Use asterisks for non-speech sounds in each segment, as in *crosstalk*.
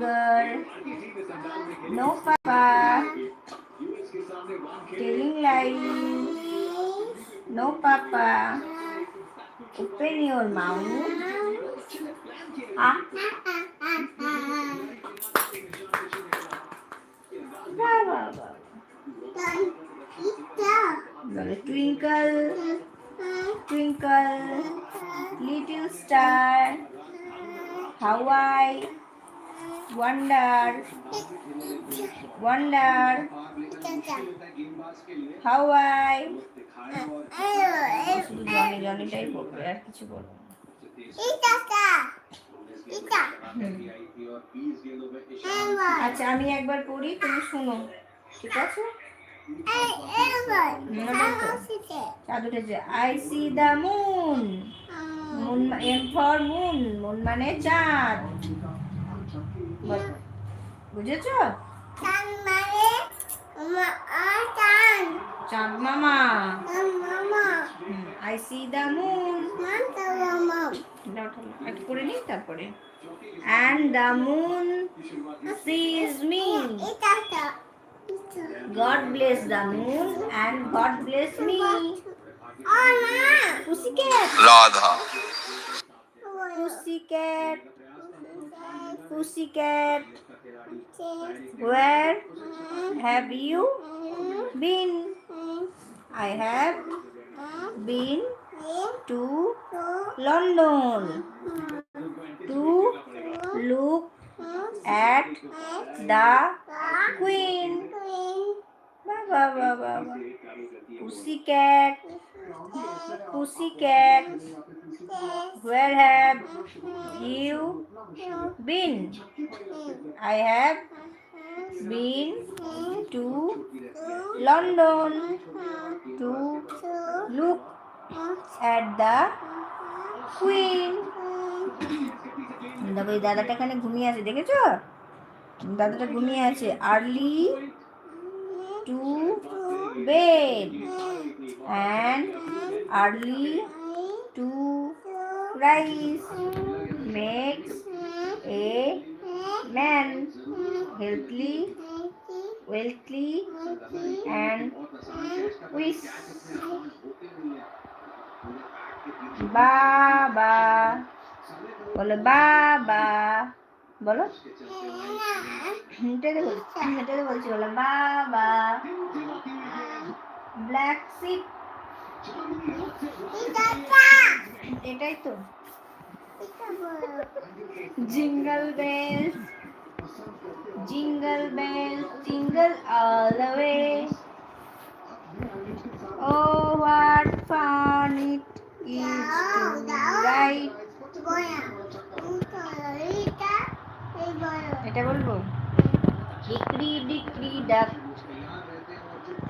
sugar. No papa. Telling lies. No papa. Open your mouth. Ah. Ba, ba, twinkle twinkle little star Hawaii wonder. Wonder. How I? শুধু Johnny জনিটাই বলবে আর কিছু বলব আচ্ছা আমি একবার পড়ি তুমি শোনো ঠিক আছে? I see the moon moon M for moon moon মানে চাঁদ। বুঝেছ? চাঁদ মামা। I see the moon. করে নিই তারপরে। And the moon sees me. God bless the moon and God bless me. Pussycat Radha pussycat Pussycat, where mm-hmm. have you been? Mm-hmm. I have mm-hmm. been to London to look at the Queen. pussy cat. Pussy Pussycat, pussycat. Where have you been? I have been to London to look at the queen. দেখো এই দাদাটা এখানে ঘুমিয়ে আছে দেখেছ দাদাটা ঘুমিয়ে আছে early to bed and early to rise makes a man healthy, wealthy, and wise. বাবা বলো বাবা বলো এটাতে বলছি এটাতে বলছি বলো বাবা ব্ল্যাক শিপ এটাই তো jingle bells jingle bells jingle all way what fun it is to ride. এটা বলব? হিকড়ি ডিকড়ি ডাক।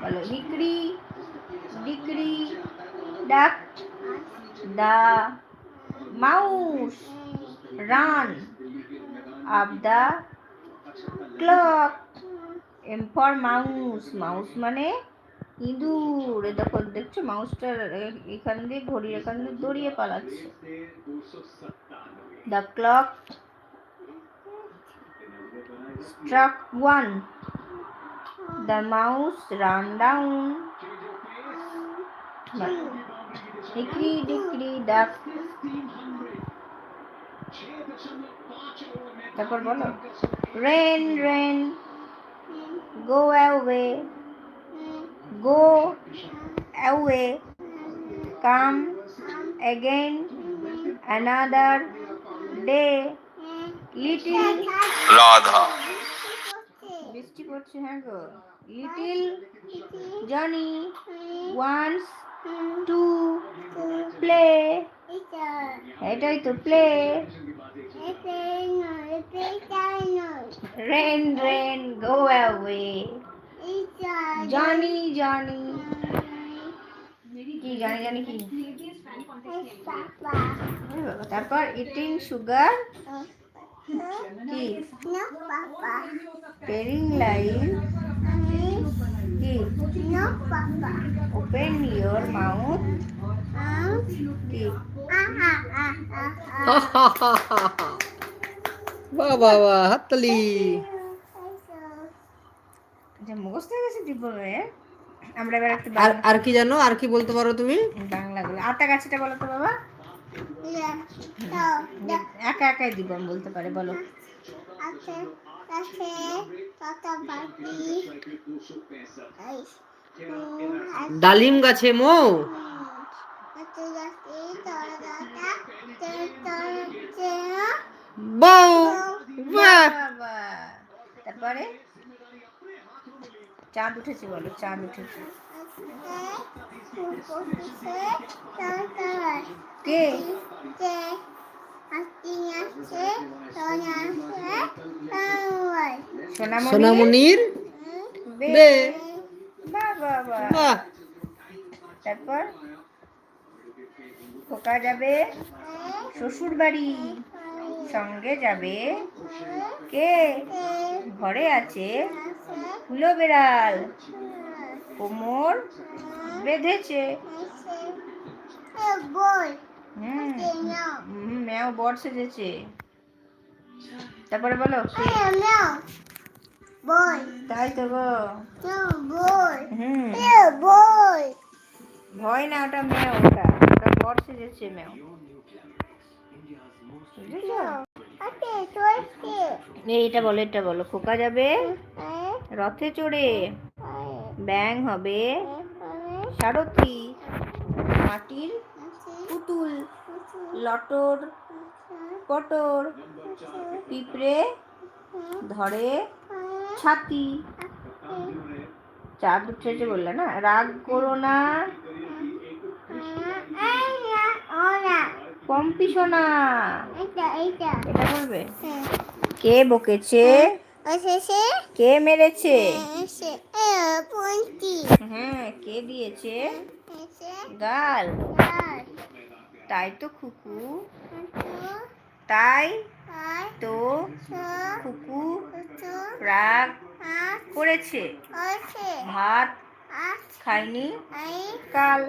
বলো, hickory. Dickory dock, the, mouse, ran up the clock, M for mouse mouse মানে ইঁদুর দেখো, দেখছ মাউসটার এখান দিয়ে, ঘড়ির এখান দিয়ে দড়িয়ে পালাচ্ছে the clock struck one. The mouse ran down. Hickory dickory duck. তারপর বলো। Rain rain go away go away come again another day little Radha বৃষ্টি পড়ছে হ্যাঁ গো। Little Johnny wants to play এটাই তো play rain rain go away Johnny Johnny কি জানি জানি কি তারপর ইটিং সুগার কি টেরিং লাইন কি ওপেন ইয়োর মাউথ কি বাহ বাবা হাততালি। যে মুখস্থ হয়ে গেছে আমরা এবার একটু আর আর কি জানো? আর কি বলতে পারো তুমি? বাংলা গুলো আতা গাছটা বলো তো বাবা। একা একাই দিব বলতে পারে বলো। ডালিম গাছে মৌ? বউ তারপরে? চাঁদ উঠেছে বলো চাঁদ উঠেছে। কে? সোনামণির বে। বাহ তারপর খোকা যাবে শ্বশুর বাড়ি সঙ্গে যাবে। কে? ঘরে আছে হুলো বেড়াল। কোমর বেঁধেছে। ম্যাও বর সেজেছে। তারপরে বলো তাই তো গো। ভয় না ওটা ম্যাও ওটা। ওটা বর সেজেছে ম্যাও। বুঝেছ? এটা বলো এটা বলো খোকা যাবে? রথে চড়ে। ব্যাং হবে। সারথি মাটির পুতুল লটর পটর পিঁপড়ে ধরে ছাতি। চাঁদ উঠেছে বললে না? রাগ করো না। পম্পি সোনা। এটা বলবে? কে বকেছে? কে মেরেছে? হ্যাঁ দিয়েছে। গাল তাই তো খুকু। তাই তো খুকু রাগ করেছে। ভাত খাইনি কাল।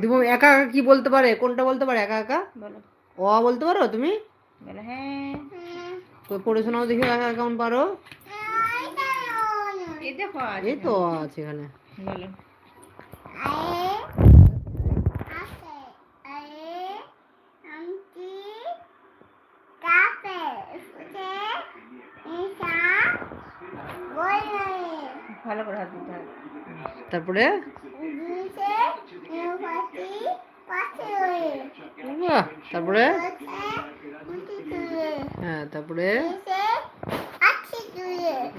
দিব একা একা কি বলতে পারে? কোনটা বলতে পারে একা একা? বলো। ও বলতে পারো তুমি? বলো হ্যাঁ। তো পড়ে শোনাও দেখি একা একা কেমন পারো? এই দেখো আছে এই তো আছে এখানে। বলো। ভালো করে হাত দিতে হবে। তারপরে? তারপরে? হ্যাঁ তারপরে?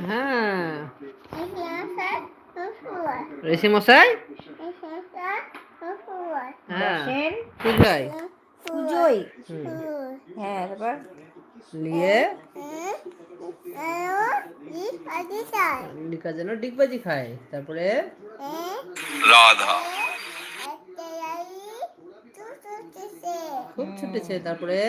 হ্যাঁ ঋষি মশাই হ্যাঁ বসেন পূজাই পুজোই হ্যাঁ তারপর নিয়ে লিখা যেন ডিগবাজি খায় তারপরে খুব ছুটেছে তারপরে?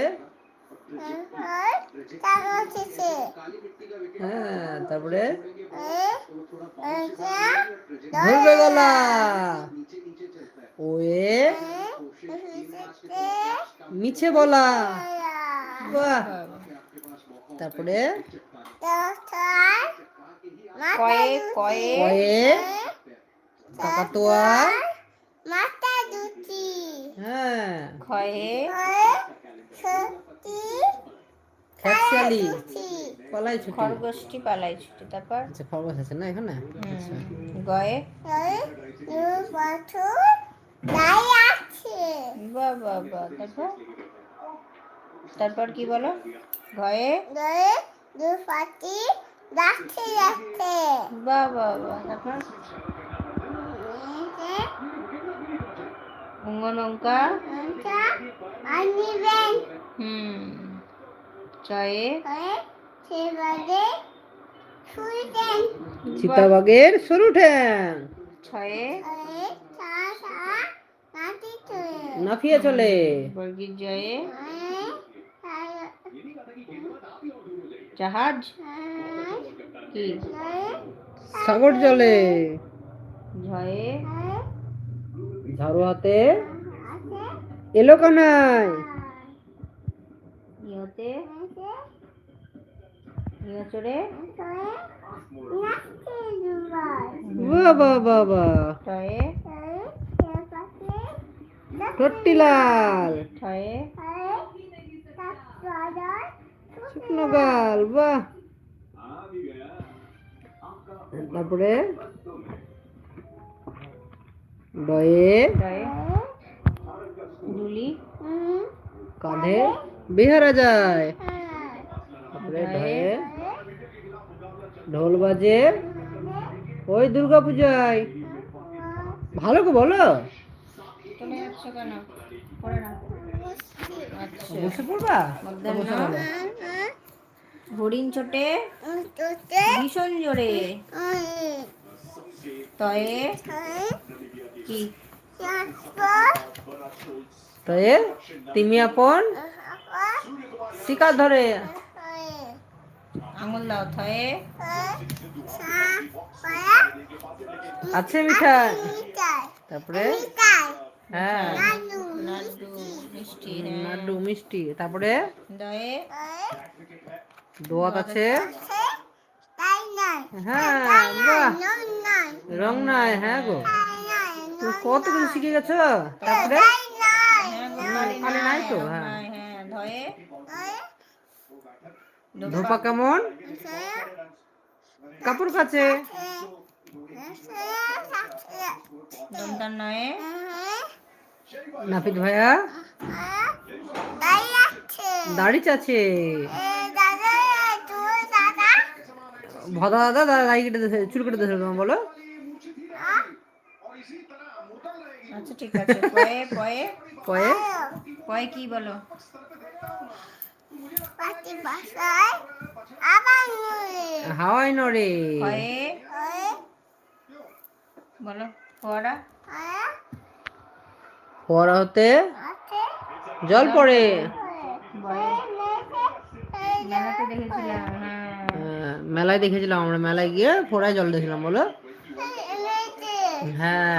হ্যাঁ তারপরে? ধরবে গলা ওয়ে? মিছে বলা। বাহ। তারপরে? কয়ে কয়ে। কয়ে? কাকাতোয়া? মাথা দুটি। হ্যাঁ। খ্যাকশালি কলাই ছুটি খরগোষ্ঠী পালাই ছুটি তারপর? আচ্ছা খরগোশ আছে না এখানে? আচ্ছা। গয়ে? পাথর দাই আছে বাহ বাহ বাহ তারপর? তারপর কি বলো? ঘয়ে গয়ে? দু পাটি যাচ্ছে যাচ্ছে বাহ বাহ বাহ তারপর? অঙ্গনঙ্কা আনিবেন। হুম। শুনতেন চিতাবাগের সরু ঠ্যাং ছয়ে নাফিয়ে চলে। বর্গীর জয়ে জাহাজ কি? সাগর জলে। ঝয়ে ঝাড়ু হাতে। এলো কানাই ইয় চড়ে বাহ বাহ বাহ টট্টিলাল ঠয়ে। শুকনো গাল বাহ। তারপরে? ডয়ে ডুলি কাঁধে। বিহারা যায়। তারপরে ঢয়ে। ঢোল বাজে। ওই দুর্গা পূজায় ভালো করে বলো। আচ্ছা। বসে পড়বা। হরিণ ছোটে ভীষণ জোরে। তয়ে। কি? তাই তিমি আপন। শিকার ধরে। আঙুল দাও থয়ে। আছে মিঠাই? তারপরে? হ্যাঁ। লাড্ডু মিষ্টি লাড্ডু মিষ্টি। তারপরে? দয়ে দোয়াত আছে? হ্যাঁ রং নাই। হ্যাঁ গো। তুমি কত কিছু শিখে গেছো? তারপরে? হ্যাঁ নাই তো, হ্যাঁ। ধোপা কেমন কাপড় কাছে। নাপিত ভাইয়া। দাড়ি চাচ্ছে। ভদা দাদা দাদা দাড়ি কেটে দিয়েছে চুল কেটে দিয়েছে তোমার বলো। আচ্ছা ঠিক আছে। পয়ে পয়ে। কয়ে পয়ে কি বলো? হাওয়াই বলো ফোয়ারা? পড়া হতে জল পড়ে। হ্যাঁ। হ্যাঁ, মেলায় দেখেছিলাম আমরা মেলায় গিয়ে ফোড়ায় জল দেখছিলাম বলো। হ্যাঁ।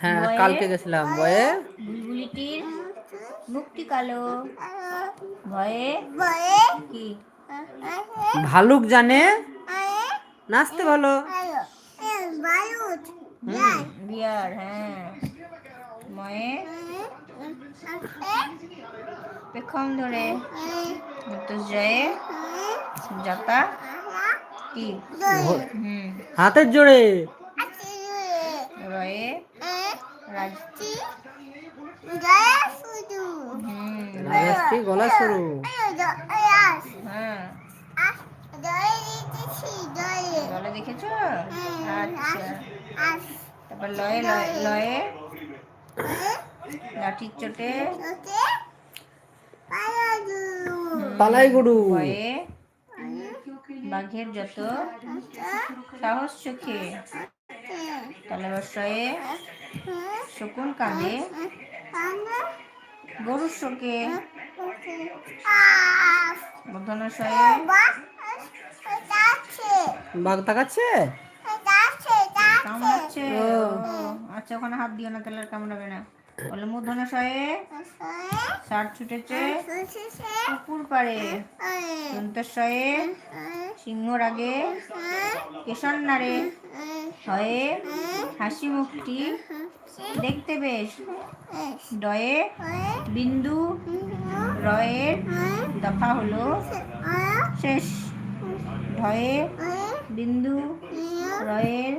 হ্যাঁ কালকে গেছিলাম বয়ে বুলবুলিটির মুক্তি কালো। ভয়ে? কি? ভালুক জানে? নাচতে ভালো। বিয়ার হ্যাঁ। ময়ে পেখম ধরে। যাতা কি? হাতের জোরে। রয়ে? রাজ হুম রাজশ্রী গলা সরু হ্যাঁ জলে দেখেছ? আচ্ছা। তারপর লয়ে লয়ে লাঠির চোটে। পালাই গরু ভয়ে। বাঘের যত সাহস চোখে। তালেবর্ষয়ে শকুন কাঁদে। গরুর শোকে বর্ধনাশয়ে বাঘ তাকাচ্ছে? কামড়াচ্ছে আচ্ছা ওখানে হাত দিও না তাহলে কামড়াবে না? বলে মূর্ধনাশয়ে ষাট ছুটেছে। পুকুর পাড়ে। দন্তস্বয়ে সিংহর আগে কেশন নাড়ে হয়ে হাসি মুখটি। দেখতে বেশ। ডয়ে। বিন্দু। রয়ের দফা হলো শেষ। ঢয়ে বিন্দু রয়ের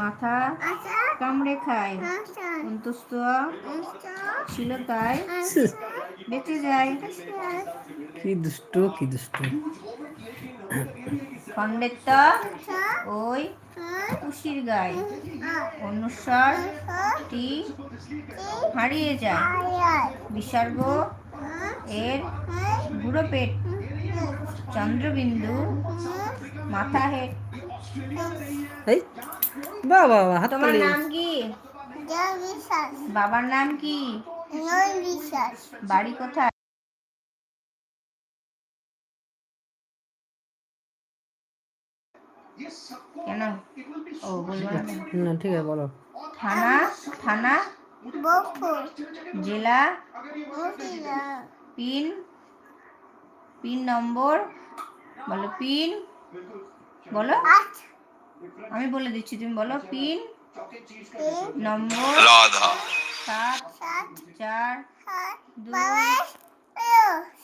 মাথা কামড়ে খায় অন্তুষ্ট ছিল তাই বেঁচে যায়। কি দুষ্ট কি দুষ্ট। খণ্ডেরটা ওই কুশির গায়ে। অনুস্বর টি হারিয়ে যায়। বিসর্গ এর বুড়ো পেট। চন্দ্রবিন্দু মাথা হেট এই বাহ বাহ হাত তোমার নাম কি? বাবার নাম কি? বাড়ি কোথায়? কেন? ও? না। ঠিক আছে বলো। থানা থানা জেলা পিন পিন নম্বর বলো পিন বলো। আট আমি বলে দিচ্ছি তুমি বলো পিন নম্বর সাত সাত চার সাত দুই।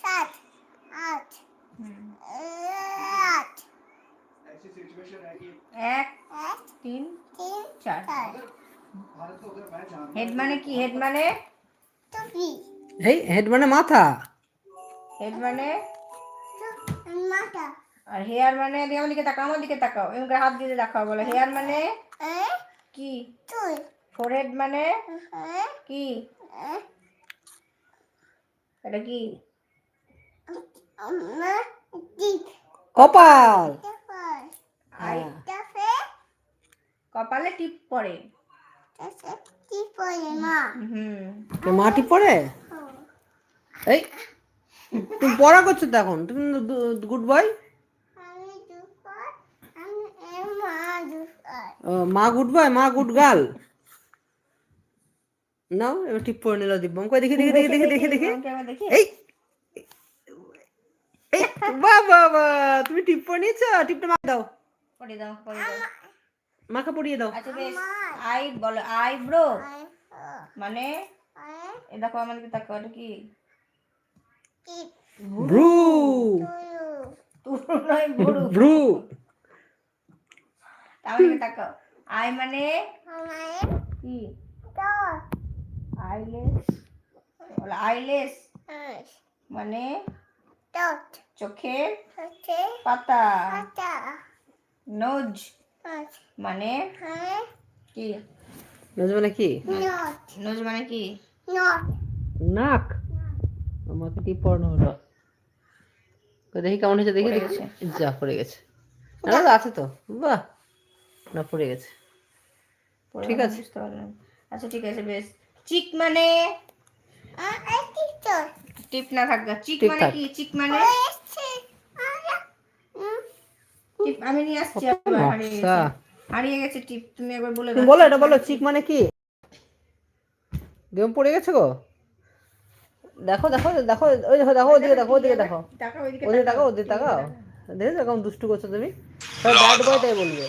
সাত আট আট। এক তিন তিন চার। চার। হেড মানে কি? হেড মানে? টুপি। এই হেড মানে মাথা। হেড মানে? মাথা। আর হেয়ার মানে এদিকে আমার দিকে তাকাও আমার দিকে তাকাও। এরকম করে হাত দিয়ে দেখাও বলো। হেয়ার মানে? কি? ফোরহেড মানে? কি? এটা কি? কপাল। কপালে। টিপ পড়ে। তারপরে কি মা। হুম। কে মাটি পড়ে? এই তুমি পড়া করছ তো এখন? তুমি গুড বয় মা গুড বয় মা গুড গার্ল নাও এবার টিপ পড়ে নিল দিব্যম কই দেখি দেখি দেখি দেখি দেখি দেখি। এই এই বাহ বাহ তুমি টিপ পড়ে নিয়েছো? টিপটা মা দাও। পড়ে দাও পড়ে দাও। মাকে পড়িয়ে দাও। আচ্ছা বেশ। আই বলো আইব্রো আই মানে? এ দেখো আমাদেরকে তাকাও এটা কি? ব্রু। ব্রু। আমাদেরকে তাকাও। আই মানে? কি? আইলেস। বলো আইলেস। মানে? চোখের পাতা. নোজ। মানে? হ্যাঁ। কি? নোজ মানে কি? নোজ। মানে কি? নাক। আমাকে টিপ পড়ানো হলো। দেখি কেমন হয়েছে দেখি দেখি। যা পড়ে গেছে। না আছে তো। বাহ। না পড়ে গেছে। ঠিক আছে। আচ্ছা ঠিক আছে বেশ। চিক মানে? টিপ না থাকবে চিক মানে কি? চিক মানে? আমি নিয়ে আসছি আবার হারিয়ে গেছে। টিপ তুমি একবার বলে বলো এটা বলো চিক মানে কি? গেম পড়ে গেছে গো? দেখো দেখো দেখো ওই দেখো দেখো ওদিকে দেখো ওদিকে দেখো। টাকা ওইদিকে ওদিকে তাকাও, ওদিকে তাকাও দেখেছ কেমন দুষ্টু করছ তুমি? সবাই ব্যাড বয় তাই বলবে।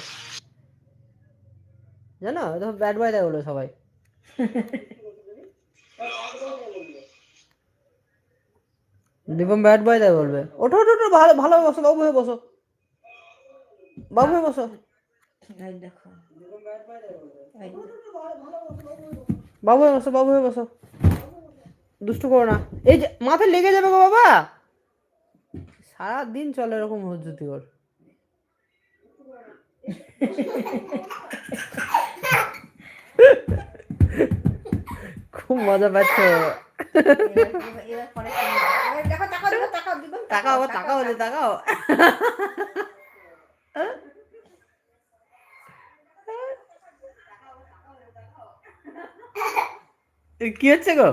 জানো? দেখো ব্যাড বয় তাই বলবে সবাই। দীপম ব্যাড বয় তাই বলবে। ওঠো ওঠো ওঠো ভালো ভালো বসো বাবু হয়ে বসো। বাবু হয়ে বসো। দেখো। বাবু হয়ে বসো বাবু হয়ে বসো। দুষ্টু করো না। এই যে মাথায় লেগে যাবে গো বাবা। সারাদিন চলে এরকম হজ্জুতি ওর। খুব মজা পাচ্ছ। তাকাও তাকাও তাকাও। কি হচ্ছে গো?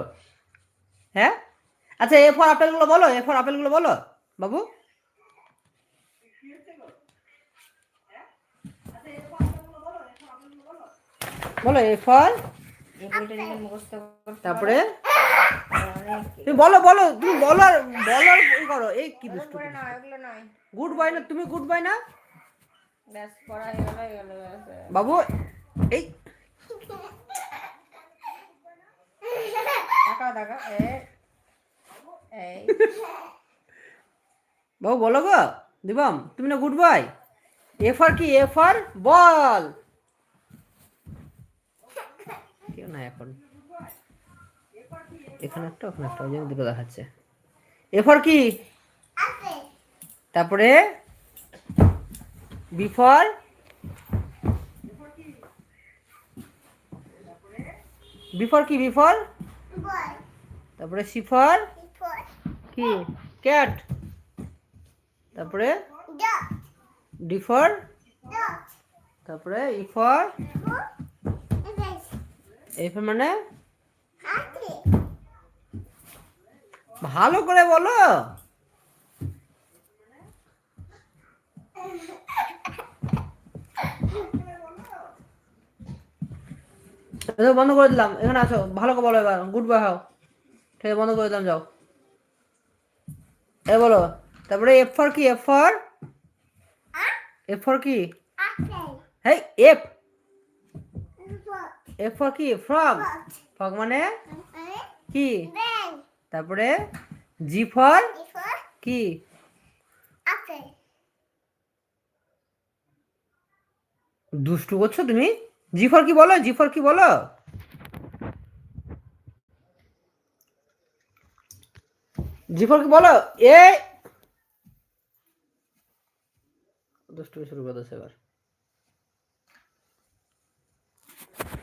হ্যাঁ? আচ্ছা এ ফর আপেলগুলো বলো এ ফর আপেলগুলো বলো বাবু। বলো এ ফর তারপরে? তুমি বলো বলো তুমি বলো আর বলো আর ই করো এই কি দুষ্টু গুড বাই না তুমি গুড বাই না? বাবু এই এই। *laughs* বাবু বলো গো, দিবম, তুমি না গুড বাই এ ফর কি? এ ফর বল কেউ না এখন। এখানে একটা, ওখানে একটা, ওই জন্য দুটো দেখাচ্ছে। এ ফর কি? তারপরে বি ফর বি কি? বি ফর বল তারপরে সি কি? ক্যাট। তারপরে? ডট। D for dot. তারপরে ইফর ফর মানে? ভালো করে বলো। বন্ধ করে দিলাম। এখানে আসো। ভালো করে বলো এবার। গুড বাই হও। ঠিক আছে বন্ধ করে দিলাম, যাও। এ বলো, তারপরে এফ ফর কি? এফ ফর এফ ফর কি. হেই এফ এফ ফর কি? ফ্রগ? ফ্রগ মানে? কি? তারপরে জি ফর কি? দুষ্টু করছ তুমি? জি ফর কি বলো? জি ফর কি বলো? জি ফর কি বলো এ দুষ্টু শুরু করে দিচ্ছে এবার।